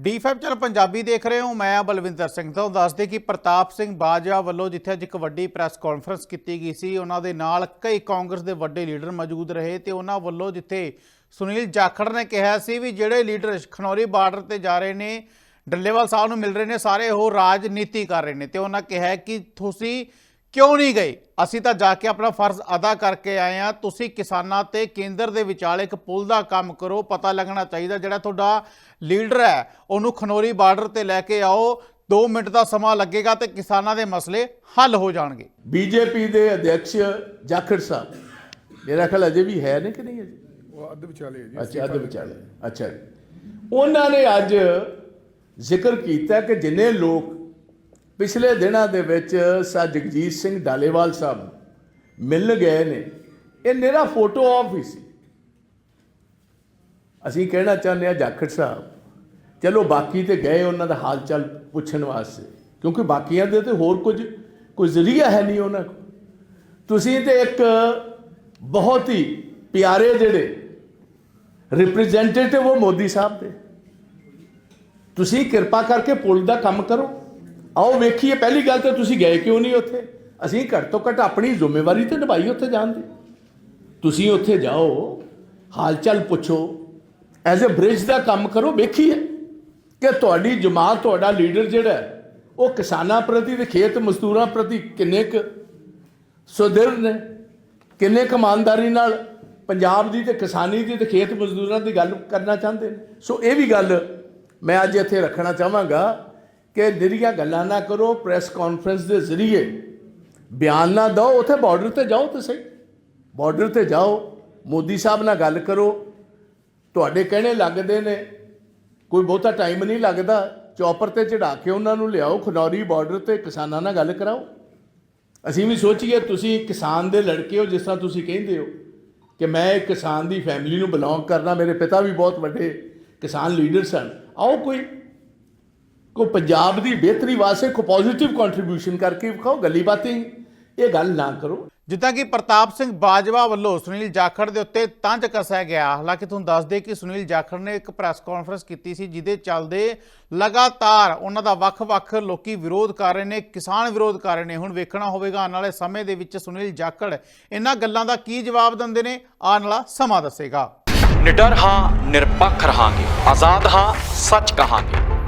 D5 channel Punjabi ਦੇਖ ਰਹੇ ਹੋ, ਮੈਂ ਬਲਵਿੰਦਰ ਸਿੰਘ ਤੋਂ ਦੱਸਦੇ ਕਿ ਪ੍ਰਤਾਪ ਸਿੰਘ ਬਾਜਵਾ ਵੱਲੋਂ ਜਿੱਥੇ ਅੱਜ ਇੱਕ ਵੱਡੀ ਪ੍ਰੈਸ ਕਾਨਫਰੰਸ ਕੀਤੀ ਗਈ ਸੀ, ਉਹਨਾਂ ਦੇ ਨਾਲ ਕਈ ਕਾਂਗਰਸ ਦੇ ਵੱਡੇ ਲੀਡਰ ਮੌਜੂਦ ਰਹੇ ਤੇ ਉਹਨਾਂ ਵੱਲੋਂ ਜਿੱਥੇ ਸੁਨੀਲ ਜਾਖੜ ਨੇ ਕਿਹਾ ਸੀ ਵੀ ਜਿਹੜੇ ਲੀਡਰ ਖਨੌਰੀ ਬਾਰਡਰ ਤੇ ਜਾ ਰਹੇ ਨੇ, ਡੱਲੇਵਾਲ ਸਾਹਿਬ ਨੂੰ ਮਿਲ ਰਹੇ ਨੇ, ਸਾਰੇ ਉਹ ਰਾਜਨੀਤੀ ਕਰ ਰਹੇ ਨੇ ਤੇ ਉਹਨਾਂ ਕਿਹਾ ਕਿ ਤੁਸੀਂ ਕਿਉਂ ਨਹੀਂ ਗਏ ਅਸੀਂ ਤਾਂ ਜਾ ਕੇ ਆਪਣਾ ਫਰਜ਼ ਅਦਾ ਕਰਕੇ ਆਏ ਆ ਤੁਸੀਂ ਕਿਸਾਨਾਂ ਤੇ ਕੇਂਦਰ ਦੇ ਵਿਚਾਲੇ ਇੱਕ ਪੁਲ ਦਾ ਕੰਮ ਕਰੋ। ਪਤਾ ਲੱਗਣਾ ਚਾਹੀਦਾ ਜਿਹੜਾ ਤੁਹਾਡਾ ਲੀਡਰ ਹੈ। ਉਹਨੂੰ ਖਨੋਰੀ ਬਾਰਡਰ ਤੇ ਲੈ ਕੇ ਆਓ। 2 ਮਿੰਟ ਦਾ ਸਮਾਂ ਲੱਗੇਗਾ ਤੇ ਕਿਸਾਨਾਂ ਦੇ ਮਸਲੇ ਹੱਲ ਹੋ ਜਾਣਗੇ। ਬੀਜੇਪੀ ਦੇ ਅਧਿਕਸ਼ ਜਾਖੜ ਸਾਹਿਬ ਮੇਰਾ ਖਿਆਲ ਅਜੇ ਵੀ ਹੈ ਨੇ ਕਿ ਨਹੀਂ ਅਜੇ? ਉਹ ਅੱਧ ਵਿਚਾਲੇ ਹੈ ਜੀ। ਅੱਛਾ ਅੱਧ ਵਿਚਾਲੇ। ਅੱਛਾ ਜੀ। ਉਹਨਾਂ ਨੇ ਅੱਜ ਜ਼ਿਕਰ ਕੀਤਾ ਕਿ ਜਿੰਨੇ ਲੋਕ ਪਿਛਲੇ ਦਿਨਾਂ ਦੇ ਵਿੱਚ ਸਾ ਜਗਜੀਤ ਸਿੰਘ ਡਾਲੇਵਾਲ ਸਾਹਿਬ ਨੂੰ ਮਿਲਣ ਗਏ ਨੇ। ਇਹ ਮੇਰਾ ਫੋਟੋ ਆਫ ਹੀ ਸੀ। ਅਸੀਂ ਕਹਿਣਾ ਚਾਹੁੰਦੇ ਆ ਜਾਖੜ ਸਾਹਿਬ, ਚਲੋ ਬਾਕੀ ਤੇ ਗਏ ਉਹਨਾਂ ਦਾ ਹਾਲ ਚਾਲ ਪੁੱਛਣ ਵਾਸਤੇ, ਕਿਉਂਕਿ ਬਾਕੀਆਂ ਦੇ ਤੇ ਹੋਰ ਕੁਝ, ਕੋਈ ਜ਼ਰੀਆ ਹੈ ਨਹੀਂ ਉਹਨਾਂ ਕੋਲ। ਤੁਸੀਂ ਤੇ ਇੱਕ ਬਹੁਤ ਹੀ ਪਿਆਰੇ ਜਿਹੜੇ ਰਿਪਰੈਜ਼ੈਂਟੇਟਿਵ ਉਹ ਮੋਦੀ ਸਾਹਿਬ ਦੇ। ਤੁਸੀਂ ਕਿਰਪਾ ਕਰਕੇ ਪੁਲ ਦਾ ਕੰਮ ਕਰੋ। ਆਓ ਵੇਖੀਏ, ਪਹਿਲੀ ਗੱਲ ਤਾਂ ਤੁਸੀਂ ਗਏ ਕਿਉਂ ਨਹੀਂ ਉੱਥੇ? ਅਸੀਂ ਘੱਟ ਤੋਂ ਘੱਟ ਆਪਣੀ ਜ਼ਿੰਮੇਵਾਰੀ ਤੇ ਨਿਭਾਈ ਉੱਥੇ ਜਾਣ ਦੀ। ਤੁਸੀਂ ਉੱਥੇ ਜਾਓ ਹਾਲ ਚਾਲ ਪੁੱਛੋ, ਐਜ਼ ਅ ਬ੍ਰਿਜ ਦਾ ਕੰਮ ਕਰੋ, ਵੇਖੀਏ ਕਿ ਤੁਹਾਡੀ ਜਮਾਤ, ਤੁਹਾਡਾ ਲੀਡਰ ਜਿਹੜਾ ਉਹ ਕਿਸਾਨਾਂ ਪ੍ਰਤੀ ਤੇ ਖੇਤ ਮਜ਼ਦੂਰਾਂ ਪ੍ਰਤੀ ਕਿੰਨੇ ਕੁ ਸੁਦ੍ਰਿੜ ਨੇ, ਕਿੰਨੇ ਕੁ ਇਮਾਨਦਾਰੀ ਨਾਲ ਪੰਜਾਬ ਦੀ ਤੇ ਕਿਸਾਨੀ ਦੀ ਤੇ ਖੇਤ ਮਜ਼ਦੂਰਾਂ ਦੀ ਗੱਲ ਕਰਨਾ ਚਾਹੁੰਦੇ ਨੇ। ਸੋ ਇਹ ਵੀ ਗੱਲ ਮੈਂ ਅੱਜ ਇੱਥੇ ਰੱਖਣਾ ਚਾਹਾਂਗਾ ਕਿ ਨਿਰੀਆਂ ਗੱਲਾਂ ਨਾ ਕਰੋ ਪ੍ਰੈਸ ਕਾਨਫਰੰਸ ਦੇ ਜ਼ਰੀਏ। ਬਿਆਨ ਨਾ ਦਿਓ, ਉੱਥੇ ਬਾਰਡਰ ਤੇ ਜਾਓ ਤੇ ਸਹੀ ਬਾਰਡਰ ਤੇ ਜਾਓ, ਮੋਦੀ ਸਾਹਿਬ ਨਾਲ ਗੱਲ ਕਰੋ। ਤੁਹਾਡੇ ਕਹਿਣੇ ਲੱਗਦੇ ਨੇ। ਕੋਈ ਬਹੁਤਾ ਟਾਈਮ ਨਹੀਂ ਲੱਗਦਾ। ਚੌਪਰ ਤੇ ਚੜਾ ਕੇ ਉਹਨਾਂ ਨੂੰ ਲਿਆਓ, ਖਨੌਰੀ ਬਾਰਡਰ ਤੇ ਕਿਸਾਨਾਂ ਨਾਲ ਗੱਲ ਕਰਾਓ। ਅਸੀਂ ਵੀ ਸੋਚੀਏ, ਤੁਸੀਂ ਕਿਸਾਨ ਦੇ ਲੜਕੇ ਹੋ, ਜਿਸ ਤਰ੍ਹਾਂ ਤੁਸੀਂ ਕਹਿੰਦੇ ਹੋ, ਕਿ ਮੈਂ ਇੱਕ ਕਿਸਾਨ ਦੀ ਫੈਮਿਲੀ ਨੂੰ ਬਿਲੋਂਗ ਕਰਨਾ, ਮੇਰੇ ਪਿਤਾ ਵੀ ਬਹੁਤ ਵੱਡੇ ਕਿਸਾਨ ਲੀਡਰ ਸਨ ਆਓ ਕੋਈ ਕੋ ਪੰਜਾਬ ਦੀ ਬਿਹਤਰੀ ਵਾਸਤੇ ਕੋ ਪੋਜ਼ਿਟਿਵ ਕੰਟਰੀਬਿਊਸ਼ਨ ਕਰਕੇ ਵਿਖਾਓ ਗੱਲੀ ਬਾਤੀ ਇਹ ਗੱਲ ਨਾ ਕਰੋ। ਜਿੱਦਾਂ ਕਿ ਪ੍ਰਤਾਪ ਸਿੰਘ ਬਾਜਵਾ ਵੱਲੋਂ ਸੁਨੀਲ ਜਾਖੜ ਦੇ ਉੱਤੇ ਤੰਜ ਕੱਸਿਆ ਗਿਆ। ਹਾਲਾਂਕਿ ਤੁਹਾਨੂੰ ਦੱਸ ਦੇ ਕਿ ਸੁਨੀਲ ਜਾਖੜ ਨੇ ਇੱਕ ਪ੍ਰੈਸ ਕਾਨਫਰੰਸ ਕੀਤੀ ਸੀ ਜਿਹਦੇ ਚੱਲਦੇ ਲਗਾਤਾਰ ਉਹਨਾਂ ਦਾ ਵੱਖ-ਵੱਖ ਲੋਕੀ ਵਿਰੋਧ ਕਰ ਰਹੇ ਨੇ ਕਿਸਾਨ ਵਿਰੋਧ ਕਰ ਰਹੇ ਨੇ। ਹੁਣ ਵੇਖਣਾ ਹੋਵੇਗਾ ਆਉਣ ਵਾਲੇ ਸਮੇਂ ਦੇ ਵਿੱਚ ਸੁਨੀਲ ਜਾਖੜ ਇਹਨਾਂ ਗੱਲਾਂ ਦਾ ਕੀ ਜਵਾਬ ਦਿੰਦੇ ਨੇ ਆਉਣ ਵਾਲਾ ਸਮਾਂ ਦੱਸੇਗਾ। ਨਿਡਰ ਹਾਂ ਨਿਰਪੱਖ ਰਹਾਂਗੇ। ਆਜ਼ਾਦ ਹਾਂ ਸੱਚ ਕਹਾਂਗੇ।